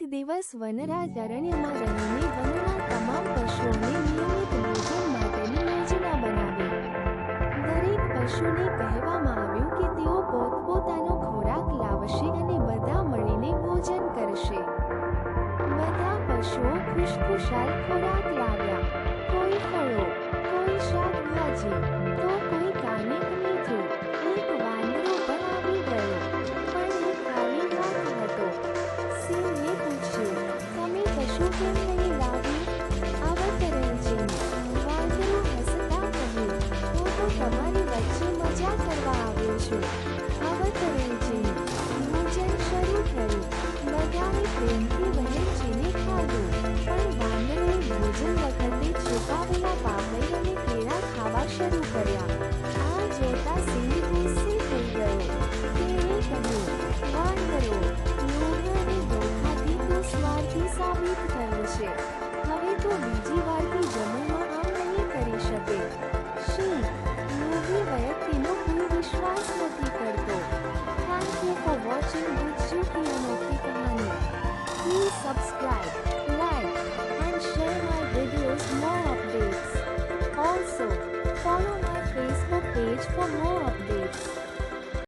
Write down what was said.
એક દિવસ વનરાજ અરણ્યમાં રહીને વનના તમામ પશુઓને નિયમિત ભોજન માટેની યોજના બનાવી. દરેક પશુને કહેવામાં આવ્યું કે તેઓ પોતપોતાનો ખોરાક લાવશે અને બધા મળીને ભોજન કરશે. બધા પશુઓ ખુશખુશાલ ખોરાક લાવ્યા. કોઈ ફળો, કોઈ શાકભાજી, તો કોઈ કાનિક મીઠું એક વાંદરો પણ આવી ગયો. પણ એ ખાલી હતો. સિંહે કહ્યું હું તો તમારી વચ્ચે મજા કરવા આવ્યો છે. હવે તો બીજી વારથી જમ્મુમાં આમ નહીં કરી શકે. શી? યોગી વ્યક્તિનો કોઈ વિશ્વાસ નથી કરતો. Thank you for watching Gujju Ki Anokhi Kahani please subscribe like and share my videos more updates also follow my Facebook page for more